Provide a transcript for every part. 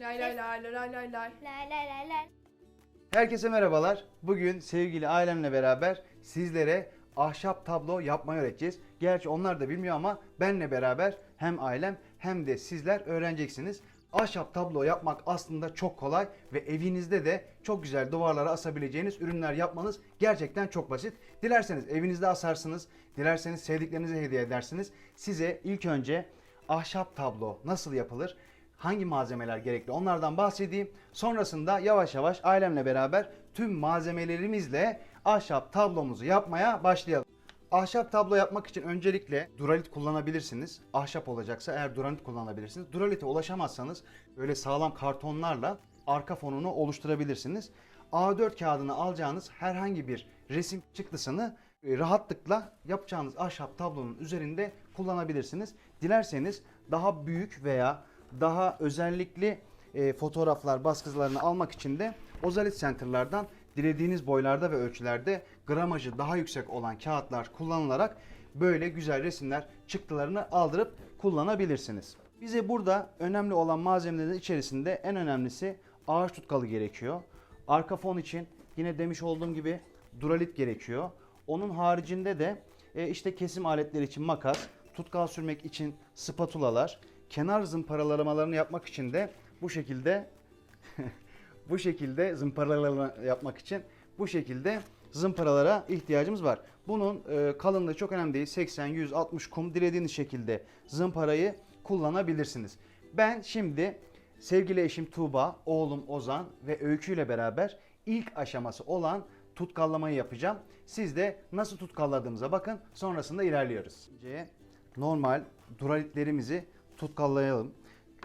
Lay lay lay lay lay lay lay. La la la la. Herkese merhabalar. Bugün sevgili ailemle beraber sizlere ahşap tablo yapmayı öğreteceğiz. Gerçi onlar da bilmiyor ama benle beraber hem ailem hem de sizler öğreneceksiniz. Ahşap tablo yapmak aslında çok kolay ve evinizde de çok güzel duvarlara asabileceğiniz ürünler yapmanız gerçekten çok basit. Dilerseniz evinizde asarsınız, dilerseniz sevdiklerinize hediye edersiniz. Size ilk önce ahşap tablo nasıl yapılır? Hangi malzemeler gerekli onlardan bahsedeyim. Sonrasında yavaş yavaş ailemle beraber tüm malzemelerimizle ahşap tablomuzu yapmaya başlayalım. Ahşap tablo yapmak için öncelikle duralit kullanabilirsiniz. Ahşap olacaksa eğer duralit kullanabilirsiniz. Duralite ulaşamazsanız böyle sağlam kartonlarla arka fonunu oluşturabilirsiniz. A4 kağıdını alacağınız herhangi bir resim çıktısını e, rahatlıkla yapacağınız ahşap tablonun üzerinde kullanabilirsiniz. Dilerseniz daha büyük veya daha özellikli e, fotoğraflar baskılarını almak için de Ozalit Center'lardan dilediğiniz boylarda ve ölçülerde gramajı daha yüksek olan kağıtlar kullanılarak böyle güzel resimler çıktılarını aldırıp kullanabilirsiniz. Bize burada önemli olan malzemelerin içerisinde en önemlisi ağaç tutkalı gerekiyor. Arka fon için yine demiş olduğum gibi duralit gerekiyor. Onun haricinde de e, işte kesim aletleri için makas, tutkal sürmek için spatulalar, kenar zımparalamalarını yapmak için de bu şekilde bu şekilde zımparalama yapmak için bu şekilde zımparalara ihtiyacımız var. Bunun e, kalınlığı çok önemli değil. 80, 100, 60 kum dilediğiniz şekilde zımparayı kullanabilirsiniz. Ben şimdi sevgili eşim Tuğba, oğlum Ozan ve Öykü ile beraber ilk aşaması olan tutkallamayı yapacağım. Siz de nasıl tutkalladığımıza bakın. Sonrasında ilerliyoruz. Önce normal duralitlerimizi tutkallayalım.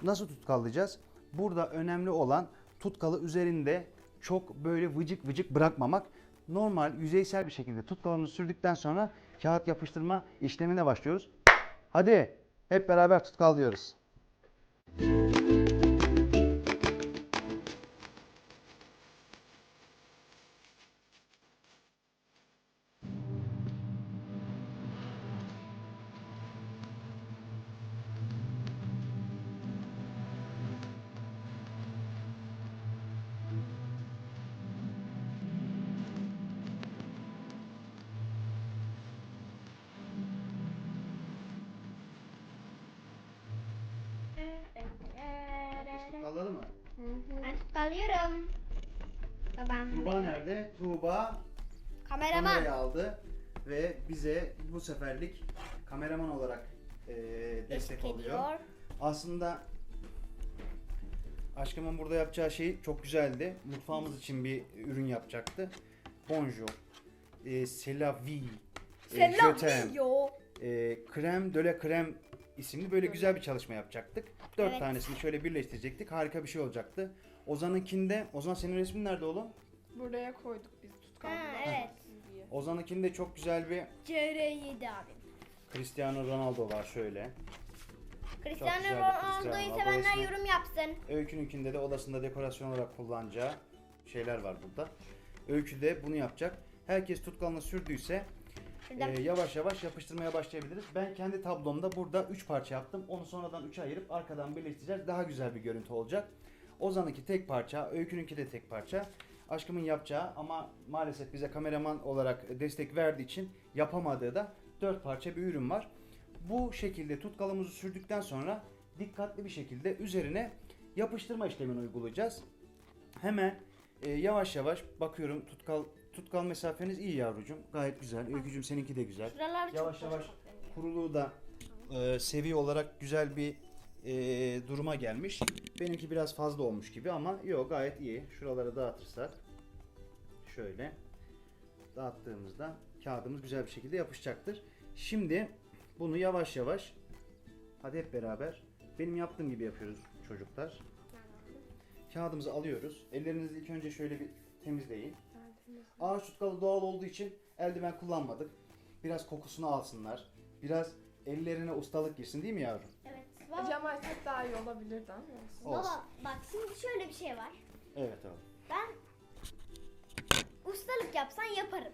Nasıl tutkallayacağız? Burada önemli olan tutkalı üzerinde çok böyle vıcık vıcık bırakmamak. Normal yüzeysel bir şekilde tutkalını sürdükten sonra kağıt yapıştırma işlemine başlıyoruz. Hadi hep beraber tutkallıyoruz. Tutkalladı Babam. Tuğba nerede? Tuğba Kameraman. kamerayı aldı ve bize bu seferlik kameraman olarak e, destek oluyor. ediyor. Aslında aşkımın burada yapacağı şey çok güzeldi. Mutfağımız için bir ürün yapacaktı. Bonjour, e, c'est la vie, e, je t'aime, Selam. e, krem de la krem isimli böyle güzel bir çalışma yapacaktık. Dört Evet. tanesini şöyle birleştirecektik. Harika bir şey olacaktı. Ozan'ınkinde, Ozan senin resmin nerede oğlum? Buraya koyduk biz tutkal. Ha, evet. Ozan'ınkinde çok güzel bir CR7 abim. Cristiano Ronaldo var şöyle. Cristiano güzel bir Ronaldo'yu Cristiano sevenler Ronaldo yorum yapsın. Öykününkinde de odasında dekorasyon olarak kullanacağı şeyler var burada. Öykü de bunu yapacak. Herkes tutkalını sürdüyse Şuradan. e, yavaş yavaş yapıştırmaya başlayabiliriz. Ben kendi tablomda burada 3 parça yaptım. Onu sonradan 3'e ayırıp arkadan birleştireceğiz. Daha güzel bir görüntü olacak. Ozan'ınki tek parça, Öykü'nünki de tek parça. Aşkımın yapacağı ama maalesef bize kameraman olarak destek verdiği için yapamadığı da 4 parça bir ürün var. Bu şekilde tutkalımızı sürdükten sonra dikkatli bir şekilde üzerine yapıştırma işlemini uygulayacağız. Hemen e, yavaş yavaş bakıyorum tutkal tutkal mesafeniz iyi yavrucuğum. Gayet güzel. Öykücüğüm seninki de güzel. Şuralar Yavaş yavaş kuruluğu da e, seviye olarak güzel bir e, duruma gelmiş. Benimki biraz fazla olmuş gibi ama yok gayet iyi. Şuraları dağıtırsak şöyle dağıttığımızda kağıdımız güzel bir şekilde yapışacaktır. Şimdi bunu yavaş yavaş hadi hep beraber benim yaptığım gibi yapıyoruz çocuklar. Kağıdımızı alıyoruz. Ellerinizi ilk önce şöyle bir temizleyin. Ağaç tutkalı doğal olduğu için eldiven kullanmadık. Biraz kokusunu alsınlar. Biraz ellerine ustalık girsin değil mi yavrum? Cam açsak daha iyi olabilirdi ama olsun. Baba bak şimdi şöyle bir şey var. Evet oğlum. Ben ustalık yapsan yaparım.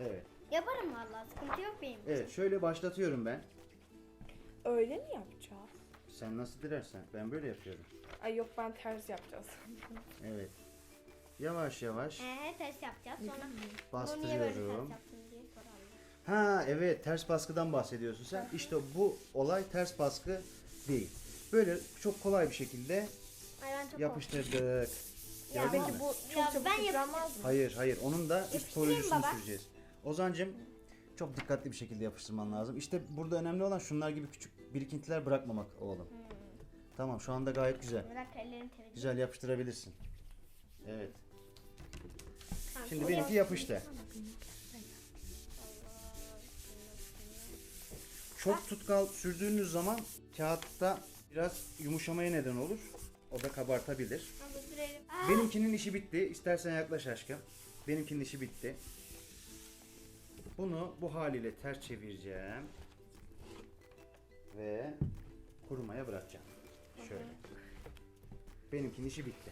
Evet. Yaparım vallahi sıkıntı yok benim. için. Evet şöyle başlatıyorum ben. Öyle mi yapacağız? Sen nasıl dilersen. Ben böyle yapıyorum. Ay yok ben ters yapacağız. Evet. Yavaş yavaş Ee, ters yapacağız. Sonra bunu niye böyle ters bastırıyorum. yaptın diye sorarlar. Ha evet ters baskıdan bahsediyorsun sen. İşte bu olay ters baskı değil. Böyle çok kolay bir şekilde Ay ben çok yapıştırdık. Ya Gördün peki mü? Bu Ya çok çabuk ben yıpranmaz mı? Hayır hayır onun da üst Yapıştırayım koruyucusunu baba. süreceğiz. Ozancım çok dikkatli bir şekilde yapıştırman lazım. İşte burada önemli olan şunlar gibi küçük birikintiler bırakmamak oğlum. Tamam şu anda gayet güzel. Bırak ellerini temizle. Güzel yapıştırabilirsin. Evet. Kanka, Şimdi benimki yap- yapıştı. Çok tutkal sürdüğünüz zaman kağıtta biraz yumuşamaya neden olur. O da kabartabilir. Benimkinin işi bitti. İstersen yaklaş aşkım. Benimkinin işi bitti. Bunu bu haliyle ters çevireceğim. Ve kurumaya bırakacağım. Şöyle. Benimkinin işi bitti.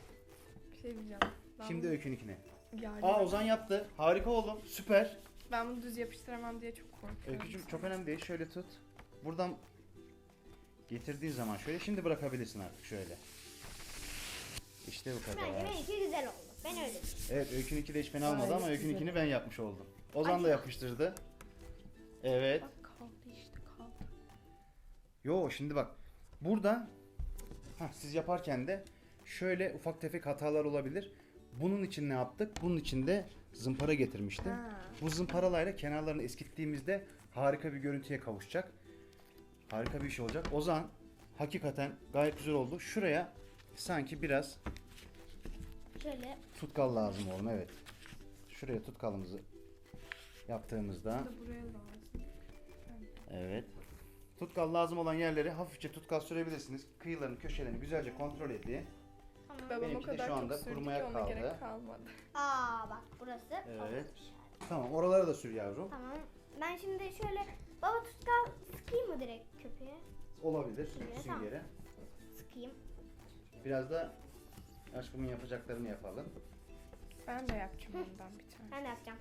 Bir şey diyeceğim. Ben Şimdi bunu öykününkine. yardım- Aa Ozan yaptı. Harika oğlum. Süper. Ben bunu düz yapıştıramam diye çok korkuyorum. Öykücüm çok önemli değil. Şöyle tut. Buradan getirdiğin zaman şöyle. Şimdi bırakabilirsin artık şöyle. İşte bu Bence kadar. benimki güzel oldu. Ben öyle düşünüyorum. Evet Öykü'nünki de hiç fena olmadı Gayet ama Öykü'nünkini güzel. ben yapmış oldum. Ozan da Acaba- yapıştırdı. Evet. Bak kaldı işte kaldı. Yo şimdi bak. Burada hah, siz yaparken de şöyle ufak tefek hatalar olabilir. Bunun için ne yaptık? Bunun için de zımpara getirmiştim. Ha. Bu zımparalayla kenarlarını eskittiğimizde harika bir görüntüye kavuşacak. Harika bir iş olacak. Ozan hakikaten gayet güzel oldu. Şuraya sanki biraz Şöyle tutkal lazım oğlum evet. Şuraya tutkalımızı yaptığımızda buraya lazım. evet. Tutkal lazım olan yerlere hafifçe tutkal sürebilirsiniz. Kıyılarını, köşelerini güzelce kontrol edin. Babam o Benimki de kadar şu anda çok sürdü ki kurumaya ona kaldı. gerek kalmadı. Aa bak burası. Evet. olmuş. Tamam oralara da sür yavrum. Tamam. Ben şimdi şöyle baba tutkal sıkayım mı direkt köpeğe? Olabilir tamam. süngere. Sıkayım. Biraz da aşkımın yapacaklarını yapalım. Ben de yapacağım ondan bir tane. Ben de yapacağım.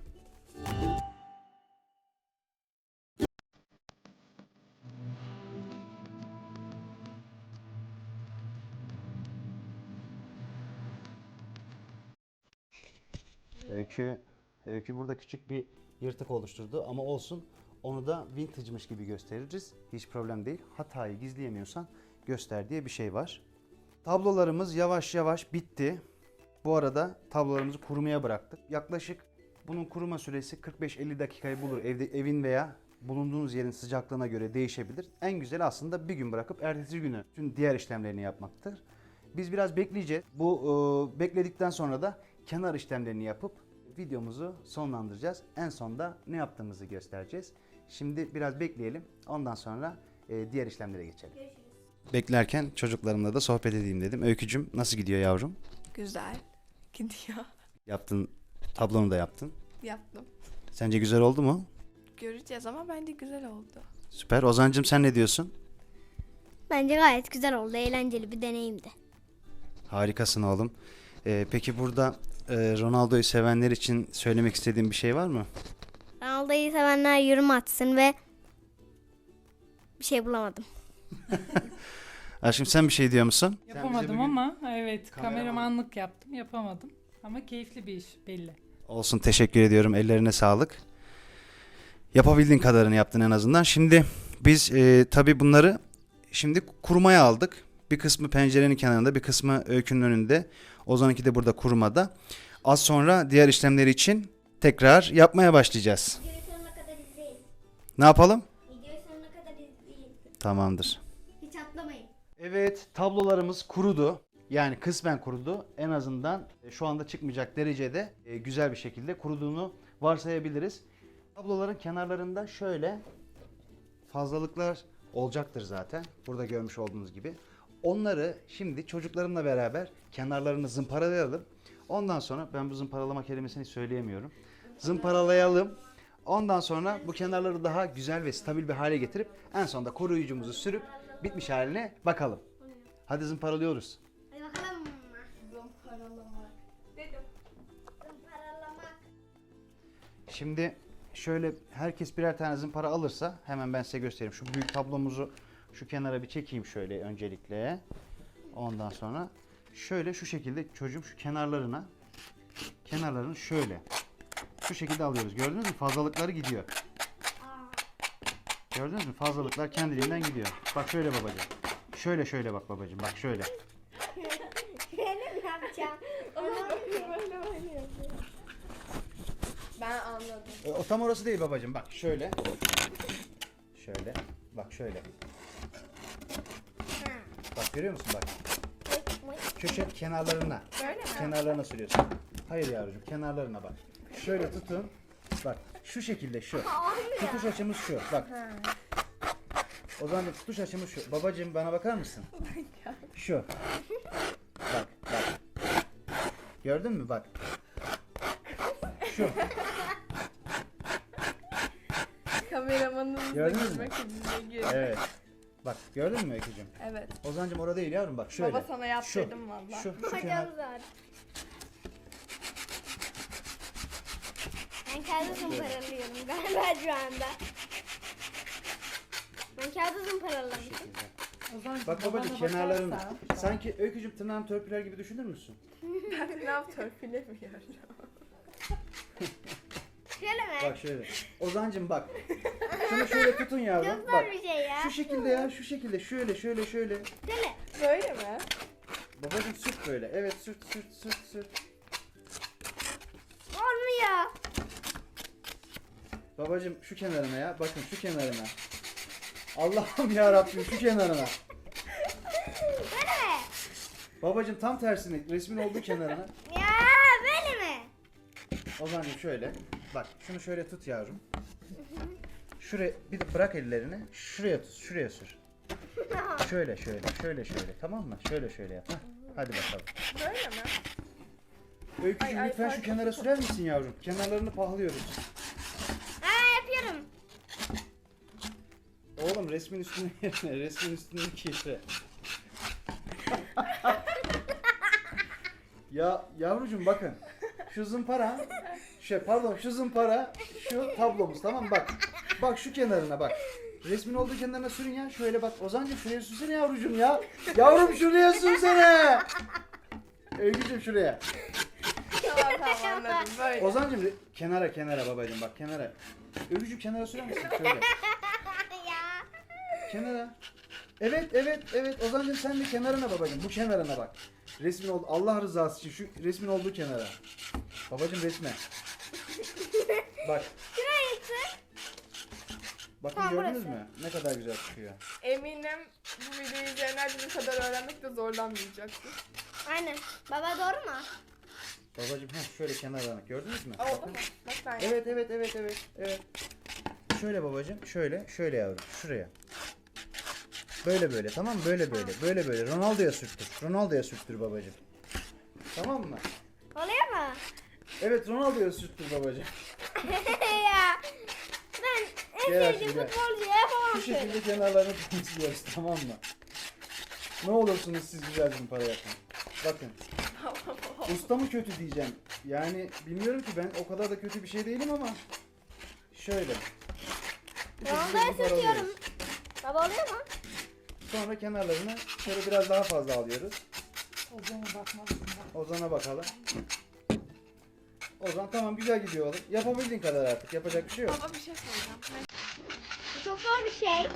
Öykü, Öykü burada küçük bir yırtık oluşturdu ama olsun. Onu da vintage'mış gibi gösteririz. Hiç problem değil. Hatayı gizleyemiyorsan göster diye bir şey var. Tablolarımız yavaş yavaş bitti. Bu arada tablolarımızı kurumaya bıraktık. Yaklaşık bunun kuruma süresi 45-50 dakikayı bulur. Evde evin veya bulunduğunuz yerin sıcaklığına göre değişebilir. En güzeli aslında bir gün bırakıp ertesi günü tüm diğer işlemlerini yapmaktır. Biz biraz bekleyeceğiz. Bu e, bekledikten sonra da kenar işlemlerini yapıp videomuzu sonlandıracağız. En sonda ne yaptığımızı göstereceğiz. Şimdi biraz bekleyelim. Ondan sonra e, diğer işlemlere geçelim. Beklerken çocuklarımla da sohbet edeyim dedim. Öykücüm nasıl gidiyor yavrum? Güzel. Gidiyor. Yaptın, tablonu da yaptın. Yaptım. Sence güzel oldu mu? Göreceğiz ama bence güzel oldu. Süper. Ozancım sen ne diyorsun? Bence gayet güzel oldu. Eğlenceli bir deneyimdi. Harikasın oğlum. E, peki burada Ronaldo'yu sevenler için söylemek istediğin bir şey var mı? Ronaldo'yu sevenler yorum atsın ve bir şey bulamadım. Aşkım sen bir şey diyor musun? Yapamadım ama evet kameraman- kameramanlık yaptım yapamadım. Ama keyifli bir iş belli. Olsun teşekkür ediyorum. Ellerine sağlık. Yapabildiğin kadarını yaptın en azından. Şimdi biz e, tabii bunları şimdi kurumaya aldık. Bir kısmı pencerenin kenarında, bir kısmı öykünün önünde. Ozan'ınki de burada kurumada. Az sonra diğer işlemleri için tekrar yapmaya başlayacağız. Ne yapalım? Tamamdır. Hiç atlamayın. Evet, tablolarımız kurudu. Yani kısmen kurudu. En azından e, şu anda çıkmayacak derecede e, güzel bir şekilde kuruduğunu varsayabiliriz. Tabloların kenarlarında şöyle fazlalıklar olacaktır zaten. Burada görmüş olduğunuz gibi. Onları şimdi çocuklarımla beraber kenarlarını zımparalayalım. Ondan sonra ben bu zımparalama kelimesini söyleyemiyorum. Zımparalayalım. Ondan sonra bu kenarları daha güzel ve stabil bir hale getirip en sonunda koruyucumuzu sürüp bitmiş haline bakalım. Hadi zımparalıyoruz. Hadi bakalım. Zımparalamak. Dedim. Zımparalamak. Şimdi şöyle herkes birer tane zımpara alırsa hemen ben size göstereyim. Şu büyük tablomuzu Şu kenara bir çekeyim şöyle öncelikle. Ondan sonra şöyle şu şekilde çocuğum şu kenarlarına kenarlarını şöyle şu şekilde alıyoruz. Gördünüz mü? Fazlalıkları gidiyor. Gördünüz mü? Fazlalıklar kendiliğinden gidiyor. Bak şöyle babacığım. Şöyle şöyle bak babacığım. Bak şöyle. Benim ne yapacağım? Ben anladım. E, O tam orası değil babacığım. Bak şöyle. Şöyle. Bak şöyle. Bak görüyor musun bak. Köşe kenarlarına. Böyle mi? Kenarlarına sürüyorsun. Hayır yavrucuğum kenarlarına bak. Şöyle tutun. Bak şu şekilde şu. Tutuş açımız şu. Bak. O zaman tutuş açımız şu. Babacığım bana bakar mısın? Şu. Bak bak. Gördün mü bak. Şu. Kameramanınızı Gördünüz mü? Evet. Bak gördün mü Öykücüğüm? Evet. Ozancım orada değil yavrum bak şöyle. Baba sana yaptırdım şu, valla. Şu, şu kenar. Hocam zor. Ben kağıdı zımparalıyorum galiba şu anda. Ben kağıdı zımparalamışım. Ozan, Bak babana kenarlarını. Sanki Öykücüğüm tırnağını törpüler gibi düşünür müsün? Ben ne yaptım bilemiyorum. Şöyle mi? Bak şöyle. Ozancım bak. Şunu şöyle tutun yavrum. Çok Bak. bir şey ya. Şu şekilde ya şu şekilde şöyle şöyle şöyle. Şöyle. Böyle mi? Babacığım sürt böyle. Evet sürt sürt sürt sürt. Olmuyor. Babacığım şu kenarına ya. Bakın şu kenarına. Allah'ım ya Rabbim şu kenarına. Böyle mi? Babacığım tam tersine resmin olduğu kenarına. Ya böyle mi? Ozancım şöyle. Bak şunu şöyle tut yavrum. Şuraya bir de bırak ellerini. Şuraya tut. Şuraya sür. Şöyle şöyle şöyle şöyle tamam mı? Şöyle şöyle yap. Hah, Hadi bakalım. Böyle mi? Öykücüğüm Ay, lütfen şu fark kenara sürer misin yavrum? Kenarlarını pahlıyoruz. Aa yapıyorum. Oğlum resmin üstüne yerine resmin üstündeki işe. ya yavrucuğum bakın. Şu zımpara şey pardon şu zımpara şu tablomuz tamam mı? Bak. Bak şu kenarına bak. Resmin olduğu kenarına sürün ya. Şöyle bak. Ozancım şuraya sürsene yavrucuğum ya. Yavrum şuraya sürsene. Öykücüğüm şuraya. Tamam tamam anladım. Böyle. Ozancım re- kenara kenara babacığım bak kenara. Öykücüğüm kenara sürer misin? Şöyle. ya. Kenara. Evet evet evet Ozan'cığım sen de kenarına babacığım. Bu kenarına bak. Resmin oldu. Allah rızası için şu resmin olduğu kenara. Babacığım resme. Bak. Şurayı tut. Bakın Tamam, gördünüz burası. mü? Ne kadar güzel çıkıyor. Eminim bu videoyu izleyenler bizim kadar öğrenmekte zorlanmayacaktır. Aynen. Baba doğru mu? Babacığım heh, şöyle kenarına gördünüz mü? Oldu Bakın. mu? Bak Evet evet evet evet evet. Şöyle babacığım şöyle şöyle yavrum şuraya. Böyle böyle tamam mı? Böyle böyle böyle böyle. Ronaldo'ya sürttür. Ronaldo'ya sürttür babacığım. Tamam mı? Oluyor mu? Evet Ronaldo'ya sürttür babacığım. Ben Gel sevdiğim aşkım, gel. futbolcu yapamam Şu şöyle. şekilde kenarlarını temizliyoruz tamam mı? Ne olursunuz siz güzel bir para yapın. Bakın. Usta mı kötü diyeceğim. Yani bilmiyorum ki ben o kadar da kötü bir şey değilim ama. Şöyle. Bu şekilde bir sürtüyorum. Baba oluyor mu? Sonra kenarlarını şöyle biraz daha fazla alıyoruz. Ozan'a bakmalısın. bak. Ozan'a bakalım. Ozan tamam güzel gidiyor oğlum. Yapabildiğin kadar artık. Yapacak bir şey yok. Baba bir şey söyleyeceğim. Bu çok bir şey.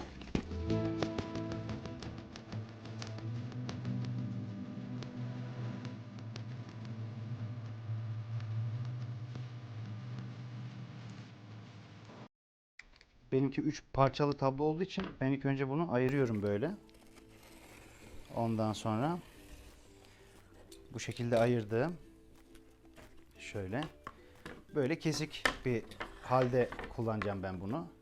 Benimki 3 parçalı tablo olduğu için ben ilk önce bunu ayırıyorum böyle. Ondan sonra bu şekilde ayırdım. Şöyle. Böyle kesik bir halde kullanacağım ben bunu.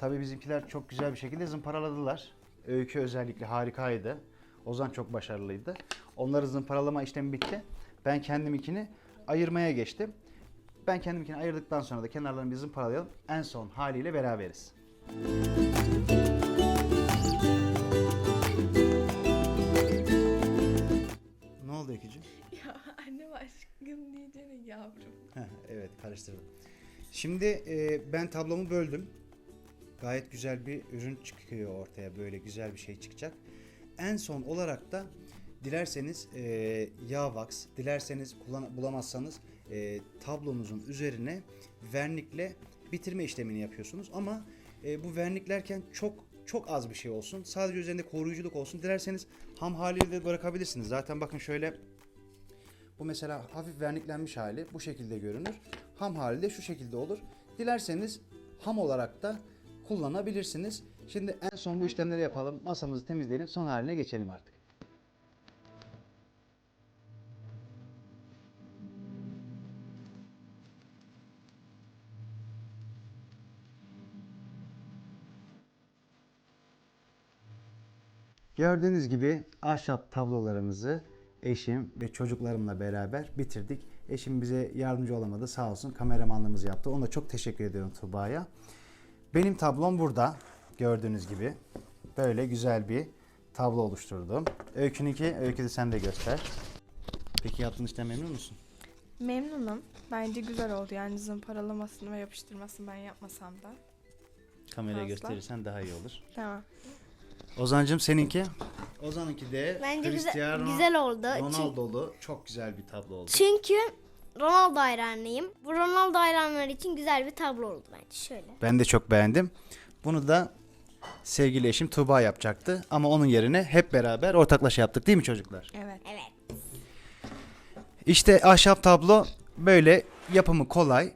Tabii bizimkiler çok güzel bir şekilde zımparaladılar. Öykü özellikle harikaydı. Ozan çok başarılıydı. Onları zımparalama işlemi bitti. Ben kendiminkini ayırmaya geçtim. Ben kendiminkini ayırdıktan sonra da kenarlarını bir zımparalayalım. En son haliyle beraberiz. Ne oldu Ekicim? Ya annem aşkım diyeceğine yavrum. Heh, evet karıştırdım. Şimdi e, ben tablomu böldüm. Gayet güzel bir ürün çıkıyor ortaya. Böyle güzel bir şey çıkacak. En son olarak da dilerseniz e, yağ wax, dilerseniz kullan bulamazsanız e, tablonuzun üzerine vernikle bitirme işlemini yapıyorsunuz. Ama e, bu verniklerken çok çok az bir şey olsun. Sadece üzerinde koruyuculuk olsun. Dilerseniz ham haliyle de bırakabilirsiniz. Zaten bakın şöyle bu mesela hafif verniklenmiş hali bu şekilde görünür. Ham hali de şu şekilde olur. Dilerseniz ham olarak da kullanabilirsiniz. Şimdi en son bu işlemleri yapalım. Masamızı temizleyelim. Son haline geçelim artık. Gördüğünüz gibi ahşap tablolarımızı eşim ve çocuklarımla beraber bitirdik. Eşim bize yardımcı olamadı sağ olsun kameramanlığımızı yaptı. Ona çok teşekkür ediyorum Tuğba'ya. Benim tablom burada gördüğünüz gibi. Böyle güzel bir tablo oluşturdum. Öykününki, Öykü de sen de göster. Peki yaptığın işten memnun musun? Memnunum. Bence güzel oldu yani zımparalamasını ve yapıştırmasını ben yapmasam da. Kameraya Fazla. gösterirsen daha iyi olur. Tamam. Ozan'cım seninki? Ozan'ınki de Bence güzel, Cristiano güzel oldu. Çünkü, Ronaldo'lu çok güzel bir tablo oldu. çünkü Ronaldo hayranıyım. Bu Ronaldo hayranları için güzel bir tablo oldu bence. Şöyle. Ben de çok beğendim. Bunu da sevgili eşim Tuğba yapacaktı. Ama onun yerine hep beraber ortaklaşa yaptık değil mi çocuklar? Evet. Evet. İşte ahşap tablo böyle yapımı kolay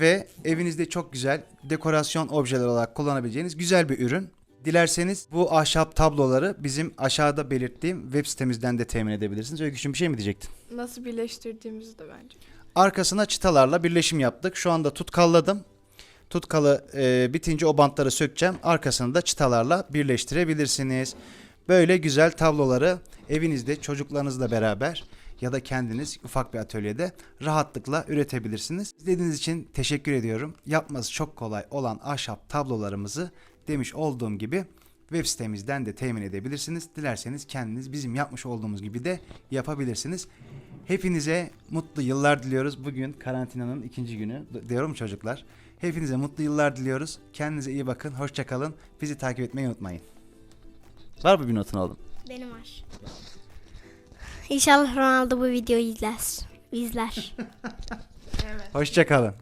ve evinizde çok güzel dekorasyon objeler olarak kullanabileceğiniz güzel bir ürün. Dilerseniz bu ahşap tabloları bizim aşağıda belirttiğim web sitemizden de temin edebilirsiniz. Öykücüğüm bir şey mi diyecektin? Nasıl birleştirdiğimizi de bence. Arkasına çıtalarla birleşim yaptık. Şu anda tutkalladım. Tutkalı e, bitince o bantları sökeceğim. Arkasını da çıtalarla birleştirebilirsiniz. Böyle güzel tabloları evinizde çocuklarınızla beraber ya da kendiniz ufak bir atölyede rahatlıkla üretebilirsiniz. İzlediğiniz için teşekkür ediyorum. Yapması çok kolay olan ahşap tablolarımızı demiş olduğum gibi web sitemizden de temin edebilirsiniz. Dilerseniz kendiniz bizim yapmış olduğumuz gibi de yapabilirsiniz. Hepinize mutlu yıllar diliyoruz. Bugün karantinanın ikinci günü diyorum çocuklar. Hepinize mutlu yıllar diliyoruz. Kendinize iyi bakın. Hoşça kalın. Bizi takip etmeyi unutmayın. Var mı bir notun oğlum? Benim var. İnşallah Ronaldo bu videoyu izler. İzler. Evet. Hoşça kalın.